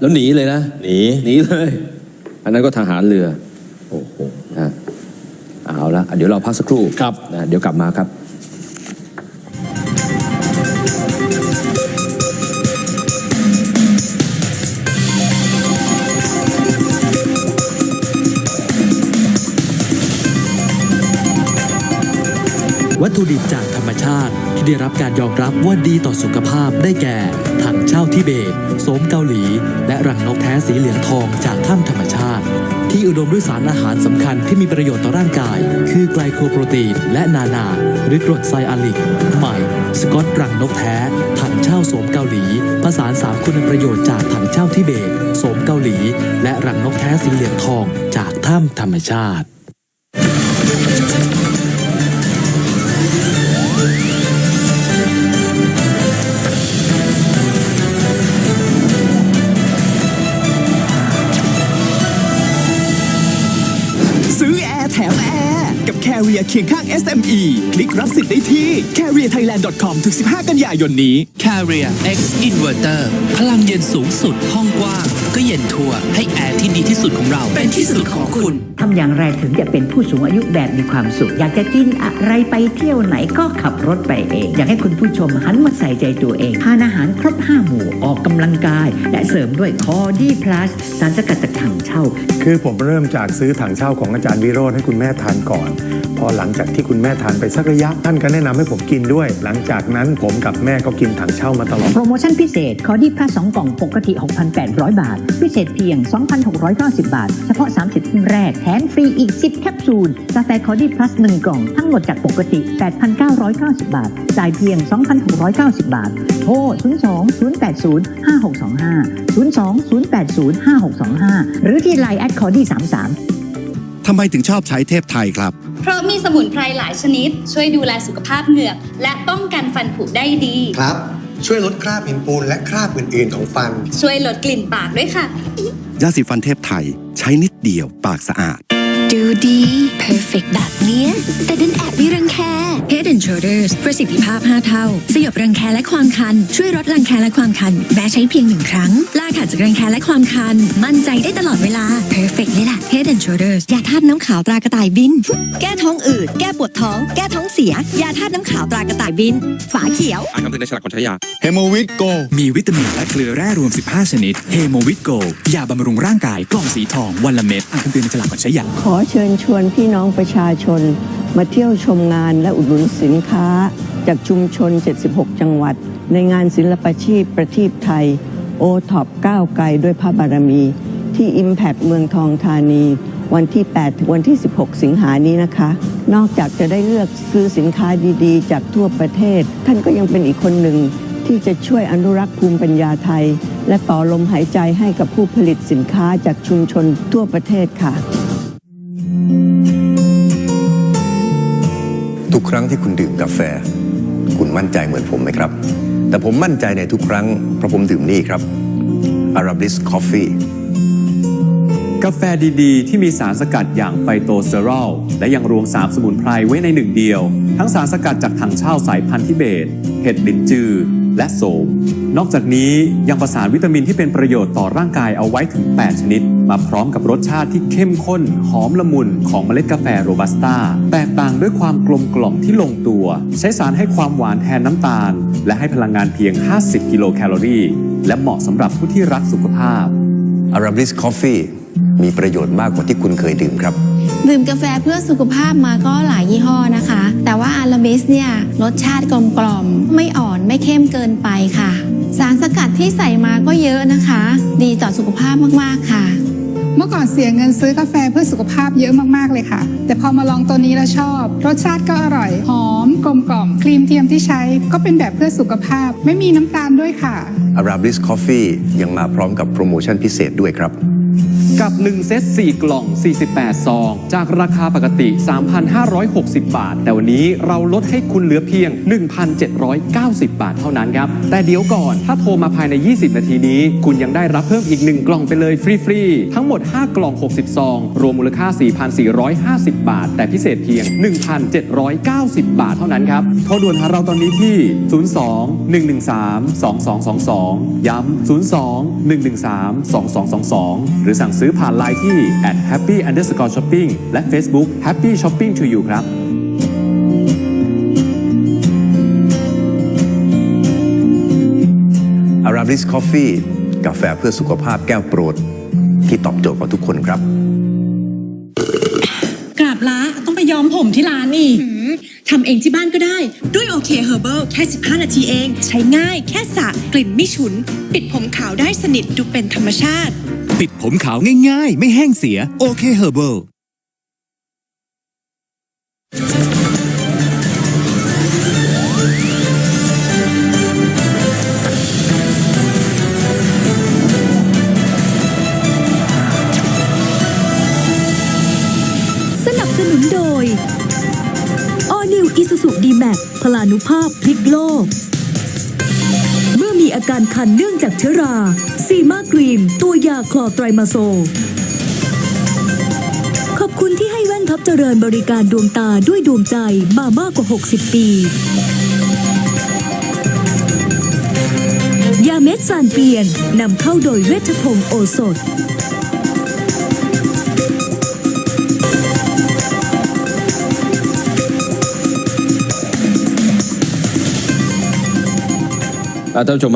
แล้วหนีเลยนะหนีหนีเลย อันนั้นก็ทหารเรือ โอ้โหนะเอาละเดี๋ยวเราพักสักครู่ครับ นะเดี๋ยวกลับมาครับ ถุดิบจากธรรมชาติ ที่ได้รับการยอมรับว่าดีต่อสุขภาพได้แก่ถังเช่าทิเบตโสมเกาหลี และรังนกแท้สีเหลืองทองจากถ้ำธรรมชาติ ที่อุดมด้วยสารอาหารสำคัญที่มีประโยชน์ต่อร่างกาย คือไกลโคโปรตีน และนานา หรือกรดไซอาลิก ใหม่ สกอตรังนกแท้ถังเช่าโสมเกาหลีผสานสามคุณประโยชน์จากถังเช่าทิเบตโสมเกาหลี และรังนกแท้สีเหลืองทองจากถ้ำธรรมชาติ ซื้อแอร์แถมแอ ร์กับ Carrier เคียงข้าง SME คลิกรับสิทธิ์ได้ที่ carrierthailand.com ถึง 15 กันยายนนี้ Carrier X Inverter พลังเย็นสูงสุดห้องกว้าง ก็เย็นทั่ว ให้แอร์ที่ดีที่สุดของเรา เป็นที่สุดของคุณทำอย่างไรถึงจะเป็นผู้สูงอายุแบบมีความสุข อยากจะกินอะไรไปเที่ยวไหนก็ขับรถไปเอง อยากให้คุณผู้ชมหันมาใส่ใจตัวเองทานอาหารครบ5หมู่ออกกำลังกาย และเสริมด้วยคอดี้พลัสสารสกัดจากถังเช่า คือผมเริ่มจากซื้อถังเช่าของอาจารย์วิโรธให้คุณแม่ทานก่อนพอหลังจากที่คุณแม่ทานไปสักระยะท่านก็แนะนำให้ผมกินด้วย หลังจากนั้นผมกับแม่ก็กินถังเช่ามาตลอด โปรโมชั่นพิเศษคอดี้พลัส2กล่องปกติ 6,800 บาท พิเศษเพียง 2,690 บาท เฉพาะ 30ทุ่มแรกแถมฟรีอีก 10 แคปซูลกาแฟคอดี้พลัส1กล่อง ทั้งหมดจากปกติ 8,990 บาท จ่ายเพียง 2,690 บาทโทร02 080 5625 02 080 5625 หรือที่ไลน์แอดคอดี้33ทำไมถึงชอบใช้เทพไทยครับเพ ราะมีสมุนไพรหลายชนิด ช่วยดูแลสุขภาพเหงือก และป้องกันฟันผุได้ดี ครับ ช่วยลดคราบหินปูนและคราบอื่น ๆ ของฟัน ช่วยลดกลิ่นปากด้วยค่ะ ยาสีฟันเทพไทย ใช้นิดเดียวปากสะอาด ดูดี perfect แบบเนี้ย แต่ดันแอบมีรังแค Head and Shoulders ประสิทธิภาพ 5 เท่า สยบรังแคและความคัน ช่วยลดรังแคและความคันแม้ใช้เพียงหนึ่งครั้งลาขาดจากรังแคและความคัน มั่นใจได้ตลอดเวลา perfect เลยล่ะ Head and Shoulders ยาธาตุน้ำขาวตรากระต่ายบิน แก้ท้องอืด แก้ปวดท้อง แก้ท้องเสีย ยาธาตุน้ำขาวตรากระต่ายบิน ฝาเขียว อ่านคำเตือนในฉลากก่อนใช้ยาเฮโมวิตโกมีวิตามินและเกลือแร่รวม 15 ชนิดเฮโมวิตโกยาบำรุงร่างกายกล่องสีทองวันละเม็ดอ่านคำเตือนในฉลากก่อนใช้ยาขอเชิญชวนพี่น้องประชาชน มาเที่ยวชมงานและอุดหนุนสินค้า จากชุมชน 76 จังหวัด ในงานศิลปชีพประทีปไทย โอท็อปก้าวไกลด้วยพระบารมี ที่ Impact เมืองทองธานี วันที่ 8 ถึงวันที่ 16 สิงหานี้นะคะ นอกจากจะได้เลือกซื้อสินค้าดีๆ จากทั่วประเทศ ท่านก็ยังเป็นอีกคนหนึ่งที่จะช่วยอนุรักษ์ภูมิปัญญาไทย และต่อลมหายใจให้กับผู้ผลิตสินค้าจากชุมชนทั่วประเทศค่ะ ทุกครั้งที่คุณดื่มกาแฟ คุณมั่นใจเหมือนผมไหมครับ แต่ผมมั่นใจในทุกครั้ง เพราะผมดื่มนี่ครับ Arabis Coffee กาแฟดีๆ ที่มีสารสกัดอย่างไฟโตสเตอรอลและยังรวมสามสมุนไพรไว้ในหนึ่งเดียว ทั้งสารสกัดจากถังเช่าสายพันธุ์ทิเบต เห็ดลินจือ และโสม นอกจากนี้ยังประสานวิตามินที่เป็นประโยชน์ต่อร่างกายเอาไว้ถึง 8 ชนิด มาพร้อมกับรสชาติที่เข้มข้น หอมละมุนของเมล็ดกาแฟโรบัสต้า แตกต่างด้วยความกลมกล่อมที่ลงตัว ใช้สารให้ความหวานแทนน้ำตาล และให้พลังงานเพียง 50 กิโลแคลอรี่ และเหมาะสำหรับผู้ที่รักสุขภาพ Arabis Coffee มีประโยชน์มากกว่าที่คุณเคยดื่มครับ ดื่มกาแฟเพื่อสุขภาพมาก็หลายยี่ห้อนะคะ แต่ว่าอาราบิสเนี่ยรสชาติกลมกล่อม ไม่อ่อนไม่เข้มเกินไปค่ะ สารสกัดที่ใส่มาก็เยอะนะคะ ดีต่อสุขภาพมากๆค่ะ เมื่อก่อนเสียเงินซื้อกาแฟเพื่อสุขภาพเยอะมากๆเลยค่ะ แต่พอมาลองตัวนี้แล้วชอบ รสชาติก็อร่อย หอมกลมกล่อม ครีมเทียมที่ใช้ก็เป็นแบบเพื่อสุขภาพ ไม่มีน้ำตาลด้วยค่ะ Arabis Coffee ยังมาพร้อมกับโปรโมชั่นพิเศษด้วยครับ กับ 1 เซต 4 กล่อง 48 ซอง จากราคาปกติ 3,560 บาท แต่วันนี้เราลดให้คุณเหลือเพียง 1,790 บาทเท่านั้นครับ แต่เดี๋ยวก่อนถ้าโทรมาภายใน 20 นาทีนี้ คุณยังได้รับเพิ่มอีก 1 กล่องไปเลยฟรีๆ ทั้งหมด 5 กล่อง 60 ซอง รวมมูลค่า 4,450 บาท แต่พิเศษเพียง 1,790 บาทเท่านั้นครับโทรด่วนหาเราตอนนี้ที่ 02 113 2222 ย้ำ 02 113 2222 หรือสั่งซื้อผ่านไลน์ที่ at happy underscore shopping และ Facebook happy shopping to you ครับอาราบิสคอฟฟี่กาแฟเพื่อสุขภาพแก้วโปรด ที่ตอบโจทย์ของทุกคนครับ กราบละต้องไปย้อมผมที่ร้านนี่ทำเองที่บ้านก็ได้ ด้วยโอเคเฮอร์เบิลแค่ 15 นาทีเอง ใช้ง่าย แค่สระกลิ่นไม่ฉุน ปิดผมขาวได้สนิทดูเป็นธรรมชาติ ปิดผมขาวง่ายๆ ไม่แห้งเสีย โอเคเฮอร์เบิลสนับสนุนโดย All New Isuzu D-Max พลานุภาพพลิกโลก เมื่อมีอาการคันเนื่องจากเชื้อรา ซีมากรีมตัวยาคลอไตรมาโซ ขอบคุณที่ให้แว่นท็อปเจริญบริการดวงตาด้วยดวงใจมามากกว่า 60 ปี ยาเม็ดซานเปียนนำเข้าโดยเวชพงศ์โอสถอะท่านผู้ชม